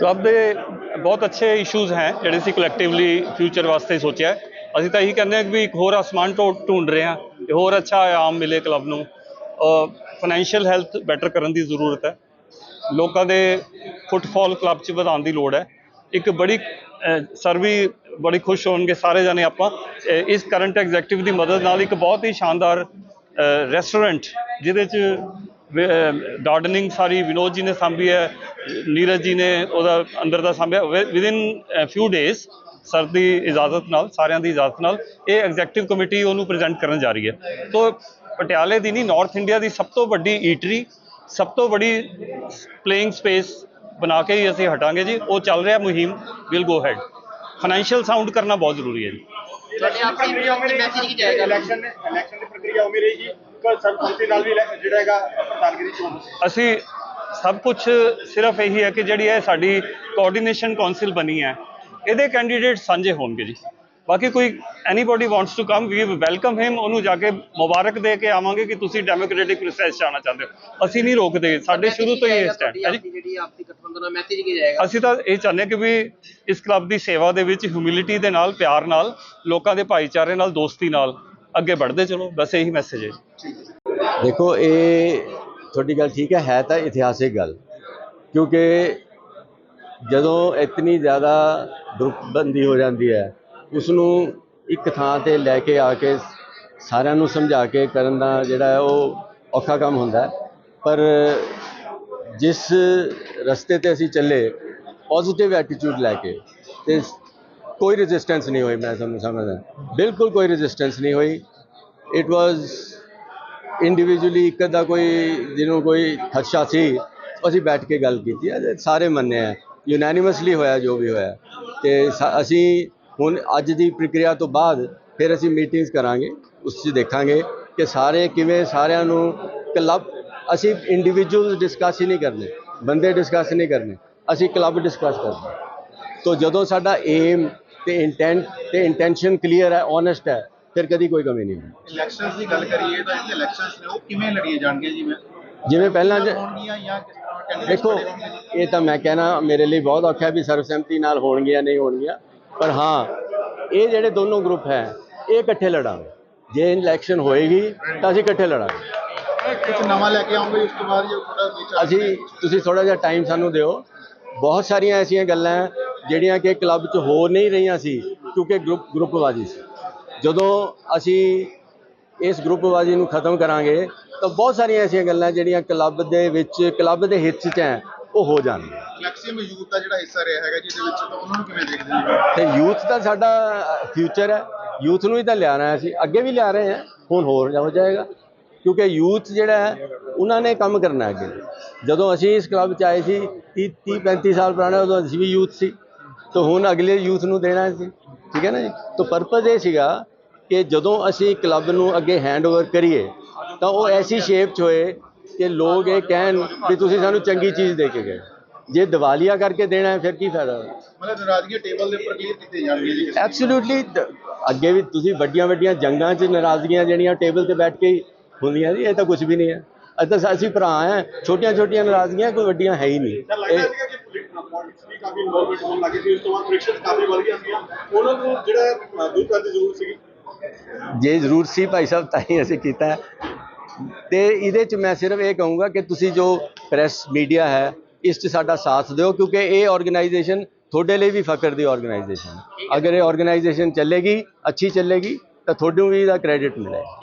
Club ਦੇ ਬਹੁਤ ਅੱਛੇ ਇਸ਼ੂਜ਼ ਹੈ ਜਿਹੜੇ ਅਸੀਂ ਕਲੈਕਟਿਵਲੀ ਫਿਊਚਰ ਵਾਸਤੇ ਸੋਚਿਆ ਅਸੀਂ ਤਾਂ ਇਹੀ ਕਹਿੰਦੇ ਹਾਂ ਕਿ ਵੀ ਇੱਕ ਹੋਰ ਆਸਮਾਨ ਢੋ- ਢੂੰਡ ਰਹੇ ਹਾਂ ਕਿ ਹੋਰ ਅੱਛਾ ਆਮ ਮਿਲੇ ਕਲੱਬ ਨੂੰ। ਫਾਈਨੈਂਸ਼ੀਅਲ ਹੈਲਥ ਬੈਟਰ ਕਰਨ ਦੀ ਜ਼ਰੂਰਤ ਹੈ। ਲੋਕਾਂ ਦੇ ਫੁੱਟਫਾਲ ਕਲੱਬ 'ਚ ਵਧਾਉਣ ਦੀ ਲੋੜ ਹੈ। ਇੱਕ ਬੜੀ ਸਰਵੀ ਬੜੀ ਖੁਸ਼ ਹੋਣਗੇ ਸਾਰੇ ਜਾਣੇ ਆਪਾਂ। ਇਸ ਕਰੰਟ ਐਗਜ਼ੈਕਟਿਵ ਦੀ ਮਦਦ ਨਾਲ ਇੱਕ ਬਹੁਤ ਹੀ ਸ਼ਾਨਦਾਰ ਰੈਸਟੋਰੈਂਟ ਜਿਹਦੇ 'ਚ ਗਾਰਡਨਿੰਗ ਸਾਰੀ ਵਿਨੋਦ ਜੀ ਨੇ ਸਾਂਭੀ ਹੈ ਨੀਰਜ ਜੀ ਨੇ ਉਹਦਾ ਅੰਦਰ ਦਾ ਸਾਂਭਿਆ। With in few days sir ਦੀ ਇਜਾਜ਼ਤ ਨਾਲ ਸਾਰਿਆਂ ਦੀ ਇਜਾਜ਼ਤ ਨਾਲ ਇਹ ਐਗਜ਼ੈਕਟਿਵ ਕਮੇਟੀ ਉਹਨੂੰ ਪ੍ਰੈਜ਼ੈਂਟ ਕਰਨ ਜਾ ਰਹੀ ਹੈ। ਤੋਂ ਪਟਿਆਲੇ ਦੀ ਨਹੀਂ ਨਾਰਥ ਇੰਡੀਆ ਦੀ ਸਭ ਤੋਂ ਵੱਡੀ ਈਟਰੀ ਸਭ ਤੋਂ ਬੜੀ ਪਲੇਇੰਗ ਸਪੇਸ ਬਣਾ ਕੇ ਹੀ ਅਸੀਂ ਹਟਾਂਗੇ ਜੀ। ਉਹ ਚੱਲ ਰਿਹਾ ਮੁਹਿੰਮ will go head financial sound ਕਰਨਾ ਬਹੁਤ ਜ਼ਰੂਰੀ ਹੈ ਜੀ। ਤੁਹਾਡੇ ਆਪਣੀ ਮੈਸੇਜ ਕੀ ਜਾਏਗਾ? ਇਲੈਕਸ਼ਨ ਇਲੈਕਸ਼ਨ ਦੀ ਪ੍ਰਕਿਰਿਆ ਉਵੇਂ ਰਹੇਗੀ। ਕਿ ਸਰਬਸੰਮਤੀ ਨਾਲ ਵੀ ਇਲੈ- ਜਿਹੜਾ ਹੈਗਾ ਪ੍ਰਧਾਨਗੀ ਦੀ ਚੋਣ ਅਸੀਂ ਸਭ ਕੁਝ ਸਿਰਫ ਇਹੀ ਹੈ ਕਿ ਜਿਹੜੀ ਇਹ ਸਾਡੀ ਕੋਆਰਡੀਨੇਸ਼ਨ ਕਾਉਂਸਲ ਬਣੀ ਹੈ ਇਹਦੇ ਕੈਂਡੀਡੇਟ ਸਾਂਝੇ ਹੋਣਗੇ ਜੀ। ਬਾਕੀ ਕੋਈ anybody wants to come we welcome him ਉਹਨੂੰ ਜਾ ਕੇ ਮੁਬਾਰਕ ਦੇ ਕੇ ਆਵਾਂਗੇ ਕਿ ਤੁਸੀਂ ਡੈਮੋਕ੍ਰੈਟਿਕ ਪ੍ਰੋਸੈਸ 'ਚ ਆਉਣਾ ਚਾਹੁੰਦੇ ਹੋ। ਅਸੀਂ ਨਹੀਂ ਰੋਕਦੇ ਸਾਡੇ ਸ਼ੁਰੂ ਤੋਂ ਹੀ ਇਹ ਸਟੈਂਡ ਹੈ ਜਿਹੜੀ ਆਪਸੀ ਗਠਬੰਧਨ ਦਾ ਮੈਸੇਜ ਕੀ ਜਾਏਗਾ? ਅਸੀਂ ਤਾਂ ਇਹ ਚਾਹੁੰਦੇ ਹਾਂ ਕਿ ਵੀ ਇਸ ਕਲੱਬ ਦੀ ਸੇਵਾ ਦੇ ਵਿੱਚ ਹਿਊਮਿਲਿਟੀ ਦੇ ਨਾਲ ਪਿਆਰ ਨਾਲ ਲੋਕਾਂ ਦੇ ਭਾਈਚਾਰੇ ਨਾਲ ਦੋਸਤੀ ਨਾਲ ਅੱਗੇ ਵਧਦੇ ਚਲੋ, ਬਸ ਇਹੀ ਮੈਸੇਜ ਹੈ। ਦੇਖੋ, ਇਹ ਤੁਹਾਡੀ ਗੱਲ ਠੀਕ ਹੈ ਹੈ ਤਾਂ ਇਤਿਹਾਸਿਕ ਗੱਲ। ਕਿਉਂਕਿ ਜਦੋਂ ਇਤਨੀ ਜ਼ਿਆਦਾ ਗਰੁੱਪਬੰਦੀ ਹੋ ਜਾਂਦੀ ਹੈ ਉਸ ਨੂੰ ਇੱਕ ਥਾਂ ਤੇ ਲੈ ਕੇ ਆ ਕੇ ਸਾਰਿਆਂ ਨੂੰ ਸਮਝਾ ਕੇ ਕਰਨ ਦਾ ਜਿਹੜਾ ਉਹ ਔਖਾ ਕੰਮ ਹੁੰਦਾ ਪਰ ਜਿਸ ਰਸਤੇ ਤੇ ਅਸੀਂ ਚੱਲੇ ਪੋਜ਼ਿਟਿਵ ਐਟੀਟਿਊਡ ਲੈ ਕੇ ਤੇ ਕੋਈ ਰੈਜ਼ਿਸਟੈਂਸ ਨਹੀਂ ਹੋਈ, ਮੈਂ ਸਮਝ ਸਮਝਦਾ ਬਿਲਕੁਲ ਕੋਈ ਰੈਜ਼ਿਸਟੈਂਸ ਨਹੀਂ ਹੋਈ। ਇਟ ਵਾਸ ਇੰਡੀਵਿਜੂਅਲੀ ਇੱਕ ਦਾ ਕੋਈ ਜਿਹਨੂੰ ਕੋਈ ਖਦਸ਼ਾ ਸੀ, ਅਸੀਂ ਬੈਠ ਕੇ ਗੱਲ ਕੀਤੀ। ਹੈ ਸਾਰੇ ਮੰਨੇ ਆ। ਯੂਨੈਨਿਮਸਲੀ ਹੋਇਆ, ਜੋ ਵੀ ਹੋਇਆ। ਤੇ ਸਾ- ਅਸੀਂ ਹੁਣ ਅੱਜ ਦੀ ਪ੍ਰਕਿਰਿਆ ਤੋਂ ਬਾਅਦ ਫਿਰ ਅਸੀਂ ਮੀਟਿੰਗਸ ਕਰਾਂਗੇ, ਉਸ 'ਚ ਦੇਖਾਂਗੇ ਕਿ ਸਾਰੇ ਕਿਵੇਂ ਸਾਰਿਆਂ ਨੂੰ ਕਲੱਬ ਅਸੀਂ ਇੰਡੀਵਿਜੂਅਲ ਡਿਸਕਸ ਹੀ ਨਹੀਂ ਕਰਨੇ, ਬੰਦੇ ਡਿਸਕਸ ਨਹੀਂ ਕਰਨੇ। ਅਸੀਂ ਕਲੱਬ ਡਿਸਕਸ ਕਰਦੇ ਤੋ ਜਦੋਂ ਸਾਡਾ ਏਮ ਤੇ ਇੰਟੈਂਟ ਤੇ ਇੰਟੈਂਸ਼ਨ ਕਲੀਅਰ ਹੈ ਓਨੈਸਟ ਹੈ ਫਿਰ ਕਦੀ ਕੋਈ ਕਮੀ ਨਹੀਂ ਇਲੈਕਸ਼ਨਸ ਦੀ ਗੱਲ ਕਰੀਏ ਤਾਂ ਜਿਹੜੇ ਇਲੈਕਸ਼ਨਸ ਨੇ ਉਹ ਕਿਵੇਂ ਲੜੀਏ ਜਾਣਗੇ ਜਿਵੇਂ ਜਿਵੇਂ ਪਹਿਲਾਂ ਜ- ਹੋਣਗੀਆਂ ਜਾਂ ਕਿਸ ਤਰ੍ਹਾਂ ਕੈਂਡੀਡੇਟ ਦੇਖੋ ਇਹ ਤਾਂ ਮੈਂ ਕਹਿਣਾ ਮੇਰੇ ਲਈ ਬਹੁਤ ਔਖਾ ਵੀ ਸਰਵਸੰਮਤੀ ਨਾਲ ਹੋਣਗੀਆਂ ਨਹੀਂ ਹੋਣਗੀਆਂ। ਪਰ ਹਾਂ ਇਹ ਜਿਹੜੇ ਦੋਨੋਂ ਗਰੁੱਪ ਹੈ ਇਹ ਇਕੱਠੇ ਲੜਾਂਗੇ। ਜੇ ਇਲੈਕਸ਼ਨ ਹੋਏਗੀ ਤਾਂ ਅਸੀਂ ਇਕੱਠੇ ਲੜਾਂਗੇ। ਕੁਝ ਨਵਾਂ ਲੈ ਕੇ ਆਉਂਗੇ ਉਸ ਤੋਂ ਬਾਅਦ ਜੇ ਥੋੜਾ ਅਸੀਂ ਤੁਸੀਂ ਥੋੜਾ ਜਿਹਾ ਟਾਈਮ ਸਾਨੂੰ ਦਿਓ। ਬਹੁਤ ਸਾਰੀਆਂ ਐਸੀਆਂ ਗੱਲਾਂ ਹੈ ਜਿਹੜੀਆਂ ਕਿ ਕਲੱਬ 'ਚ ਹੋ ਨਹੀਂ ਰਹੀਆਂ ਸੀ ਕਿਉਂਕਿ ਗਰੁੱਪ ਗਰੁੱਪਵਾਦੀ ਸੀ। ਜਦੋਂ ਅਸੀਂ ਇਸ ਗਰੁੱਪਵਾਦੀ ਨੂੰ ਖਤਮ ਕਰਾਂਗੇ ਤਾਂ ਬਹੁਤ ਸਾਰੀਆਂ ਐਸੀਆਂ ਗੱਲਾਂ ਜਿਹੜੀਆਂ ਕਲੱਬ ਦੇ ਵਿੱਚ ਕਲੱਬ ਦੇ ਹਿੱਤ 'ਚ ਹੈ ਉਹ ਹੋ ਜਾਣਗੀਆਂ। ਮੈਕਸਿਮਮ ਯੂਥ ਦਾ ਜਿਹੜਾ ਹਿੱਸਾ ਰਿਹਾ ਹੈਗਾ ਜਿਹਦੇ ਵਿੱਚ ਤਾਂ ਉਹਨਾਂ ਨੂੰ ਕਿਵੇਂ ਦੇਖਦੇ ਹੋ? ਤੇ ਯੂਥ ਦਾ ਸਾਡਾ ਫਿਊਚਰ ਹੈ। ਯੂਥ ਨੂੰ ਹੀ ਤਾਂ ਲਿਆਣਾ ਹੈ ਅਸੀਂ। ਅੱਗੇ ਵੀ ਲਿਆ ਰਹੇ ਹਾਂ ਹੁਣ ਹੋਰ ਹੋ ਜਾਏਗਾ। ਕਿਉਂਕਿ ਯੂਥ ਜਿਹੜਾ ਹੈ ਉਹਨਾਂ ਨੇ ਕੰਮ ਕਰਨਾ ਹੈ ਅੱਗੇ। ਜਦੋਂ ਅਸੀਂ ਇਸ ਕਲੱਬ 'ਚ ਆਏ ਸੀ 30 30 35 ਸਾਲ ਪੁਰਾਣੇ ਉਦੋਂ ਅਸੀਂ ਵੀ ਯੂਥ ਸੀ। ਤਾਂ ਹੁਣ ਅਗਲੇ ਯੂਥ ਨੂੰ ਦੇਣਾ ਸੀ ਠੀਕ ਹੈ ਨਾ ਜੀ? ਤਾਂ ਪਰਪਸ ਇਹ ਸੀਗਾ ਕਿ ਜਦੋਂ ਅਸੀਂ ਕਲੱਬ ਨੂੰ ਅੱਗੇ ਹੈਂਡਓਵਰ ਕਰੀਏ ਤਾਂ ਉਹ ਐਸੀ ਸ਼ੇਪ 'ਚ ਹੋਏ ਕਿ ਲੋਕ ਇਹ ਕਹਿਣ ਵੀ ਤੁਸੀਂ ਸਾਨੂੰ ਚੰਗੀ ਚੀਜ਼ ਦੇ ਕੇ ਗਏ। ਜੇ ਦਿਵਾਲੀਆ ਕਰਕੇ ਦੇਣਾ ਹੈ ਫਿਰ ਕੀ ਫਾਇਦਾ? ਮਤਲਬ ਨਾਰਾਜ਼ਗੀ ਟੇਬਲ ਦੇ ਉੱਪਰ ਕਲੀਅਰ ਕੀਤੇ ਜਾਣਗੇ ਜੀ ਐਬਸੋਲੂਟਲੀ ਅੱਗੇ ਵੀ ਤੁਸੀਂ ਵੱਡੀਆਂ ਵੱਡੀਆਂ ਜੰਗਾਂ 'ਚ ਨਾਰਾਜ਼ਗੀਆਂ ਜਿਹੜੀਆਂ ਟੇਬਲ ਤੇ ਬੈਠ ਕੇ ਹੀ ਹੁੰਦੀਆਂ ਜੀ ਇਹ ਤਾਂ ਕੁਝ ਵੀ ਨਹੀਂ ਹੈ। ਅਸੀਂ ਤਾਂ ਅਸੀਂ ਭਰਾ ਹੈ ਛੋਟੀਆਂ ਛੋਟੀਆਂ ਨਾਰਾਜ਼ਗੀਆਂ ਕੋਈ ਵੱਡੀਆਂ ਹੈ ਹੀ ਨਹੀਂ। ਇਹ ਕਾਫੀ ਇਨਵੋਲਵਮੈਂਟ ਹੋਣ ਲੱਗੀ ਸੀ, ਉਸ ਤੋਂ ਬਾਅਦ ਫ੍ਰਿਕਸ਼ਨਸ ਕਾਫੀ ਵੱਧ ਗਈਆਂ ਸੀਗੀਆਂ। ਉਹਨਾਂ ਨੂੰ ਜਿਹੜਾ ਦੂਰ ਕਰਨ ਦੀ ਜ਼ਰੂਰਤ ਸੀਗੀ। ਜੇ ਜ਼ਰੂਰ ਸੀ ਭਾਈ ਸਾਹਿਬ, ਤਾਂ ਹੀ ਅਸੀਂ ਕੀਤਾ। ਤੇ ਇਹਦੇ 'ਚ ਮੈਂ ਸਿਰਫ ਇਹ ਕਹੂੰਗਾ ਕਿ ਤੁਸੀਂ ਜੋ ਪ੍ਰੈਸ ਮੀਡੀਆ ਹੈ, ਇਸ 'ਚ ਸਾਡਾ ਸਾਥ ਦਿਓ, ਕਿਉਂਕਿ ਇਹ ਆਰਗੇਨਾਈਜੇਸ਼ਨ ਤੁਹਾਡੇ ਲਈ ਵੀ ਫਕਰ ਦੀ ਆਰਗੇਨਾਈਜੇਸ਼ਨ ਅਗਰ ਇਹ ਆਰਗੇਨਾਈਜੇਸ਼ਨ ਚੱਲੇਗੀ, ਅੱਛੀ ਚੱਲੇਗੀ, ਤਾਂ ਤੁਹਾਨੂੰ ਵੀ ਇਹਦਾ ਕ੍ਰੈਡਿਟ ਮਿਲੇਗਾ।